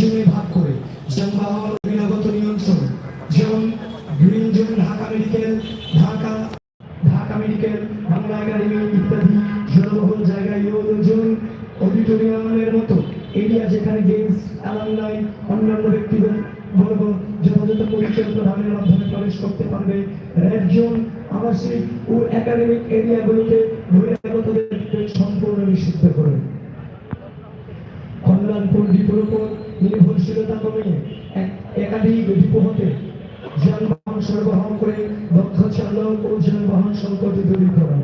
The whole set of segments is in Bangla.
জোনে ভাগ করে যানবাহন বহিরাগত নিয়ন্ত্রণ, যেমন green zone, Dhaka medical, Dhaka Dhaka medical, Bangla academy ইত্যাদি জনবহুল জায়গায় ইউরো জোন অডিটোরিয়ামের মতো। এরিয়া যেখানে গেমস, অ্যালামনাই, অন্যান্য ব্যক্তিগত বর্গ যথাযথ পরিচয় প্রদানের মাধ্যমে প্রবেশ করতে পারবে রেড জোন, আবাসিক ও একাডেমিক এরিয়াগুলোতে বহিরাগতদের সম্পূর্ণ নিষিদ্ধ করবে কল্যাণপুর ডিপোর নির্ভরশীলতা কমিয়ে একাধিক হতে যানবাহন সরবরাহ করে দক্ষ চালক ও যানবাহন সংকট দূরীকরণ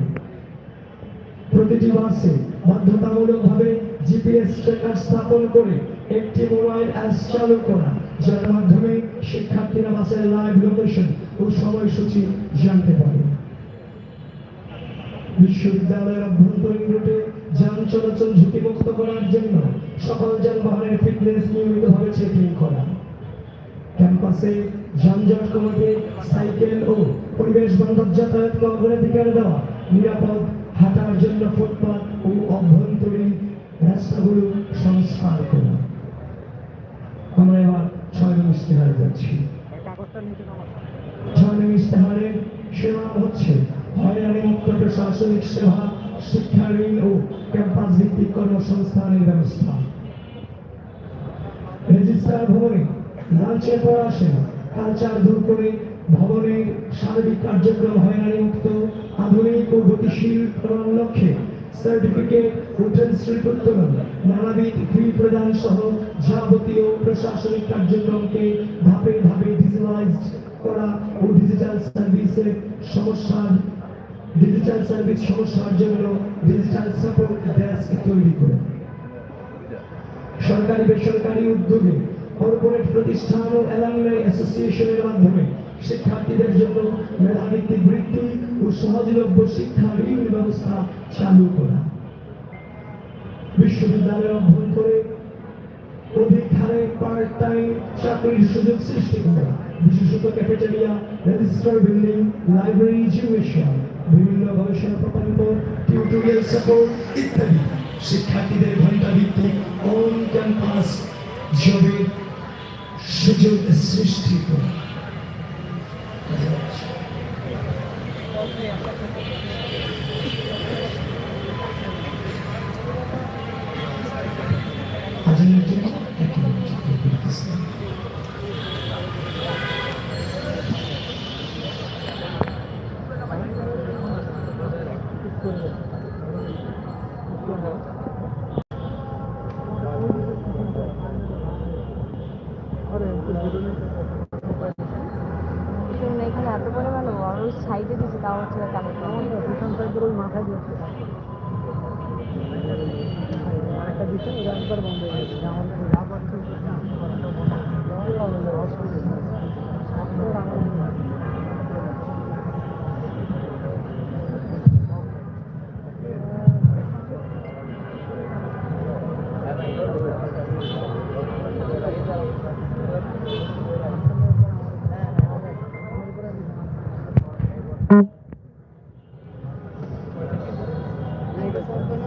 প্রতিটি বাসে বাধ্যতামূলকভাবে জিপিএস ট্র্যাকার স্থাপন করে একটি মোবাইল অ্যাপ চালু করা, যার মাধ্যমে শিক্ষার্থীরা বাসের লাইভ লোকেশন ও সময়সূচি জানতে পারে। বিশ্ববিদ্যালয়ের অভ্যন্তরীণ রুটে যান চলাচল ঝুঁকিমুক্ত করার জন্য সকল যানবাহনের ফিটনেস নিয়মিতভাবে চেকিং করা। ক্যাম্পাসে যানজট কমাতে সাইকেল ও পরিবেশ বান্ধব যাতায়াতকে অগ্রাধিকার দেওয়া, নিরাপদ হাঁটার জন্য ফুটপাত ও অভ্যন্তরীণ রাস্তাগুলো সংস্কার করা। আমরা এবার ছয় ইশতেহারে যাচ্ছি। ছয় ইশতেহারের সেবা হচ্ছে, হয়রানি মুক্ত প্রশাসনিক সেবা, শিক্ষা ঋণ ও ক্যাম্পাস ভিত্তিক কর্মসংস্থানের ব্যবস্থা রেজিস্ট্রার ভবনে লাঞ্চের পর আসেন কালচার দূর করে ভবনের সার্বিক কার্যক্রম হয়রানি মুক্ত। আধুনিক ও গতিশীল করার লক্ষ্যে সার্টিফিকেট ও ট্রান্সক্রিপ্ট উত্তোলন নানাবিধ ফি প্রদান সহ যাবতীয় প্রশাসনিক কার্যক্রমকে ধাপে ধাপে ডিজিটালাইজড করা ও ডিজিটাল সার্ভিসের সমস্যার ডিজিটাল সার্ভিস সমস্যার জন্য ডিজিটাল সাপোর্ট ডেস্ক তৈরি করে। সরকারি বেসরকারি উদ্যোগে কর্পোরেট প্রতিষ্ঠান ও অ্যালামনাই অ্যাসোসিয়েশনের মাধ্যমে শিক্ষার্থীদের জন্য মেধাভিত্তিক বৃত্তি ও সহজলভ্য শিক্ষা ঋণ ব্যবস্থা চালু করা। বিশ্ববিদ্যালয়ের অভ্যন্তরে অধিক হারে পার্ট টাইম চাকরির সুযোগ সৃষ্টি করা। বিশেষত cafeteria register building library gymnasium বিভিন্ন গবেষণা প্রকল্প টিউটোরিয়াল সাপোর্ট ইত্যাদি। শিক্ষার্থীদের ঘণ্টা ভিত্তিক অন ক্যাম্পাস সুযোগ সৃষ্টি করা। আজকের এখানে এত পরিমাণ ওই সাইডে দিচ্ছে তাও হচ্ছে মাথায় দিয়েছে দিচ্ছে ওরা একবার বন্ধ হয়ে গেছে আমাদের লাভ আছে এই জন্য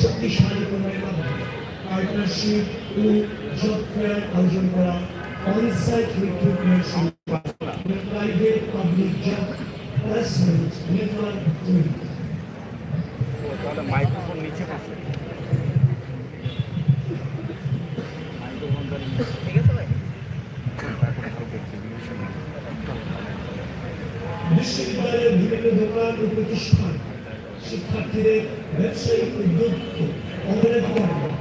শক্তিশালী পার্টনারশিপ ও জব ফেয়ার আয়োজন করা অনসাইট রিক্রুটমেন্ট প্রাইভেট মাইক্রোফোন নিচে পাশে ঠিক আছে বিভিন্ন দোকান ও প্রতিষ্ঠান, শিক্ষার্থীদের ব্যবসায়িক উদ্যোগকে অগ্রাধিকার দেয়।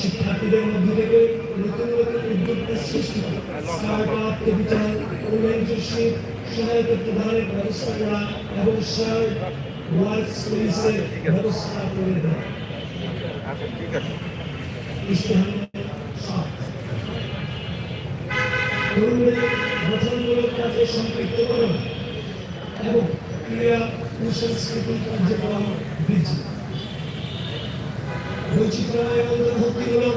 শিক্ষার্থীদের মধ্য থেকে নতুন নতুন উদ্যোগের সৃষ্টি স্টার্ট আপ ক্যাপিটাল ও মেন্টরশিপ সহায়তা প্রদানের ব্যবস্থা করা এবং স্পেসের ব্যবস্থা করে গঠনমূলক কাজে সম্পৃক্ত করুন। এবং ক্রীড়া ও সাংস্কৃতিক কার্যক্রম বৃদ্ধি বৈচিত্র্যায় অন্তর্ভুক্তিমূলক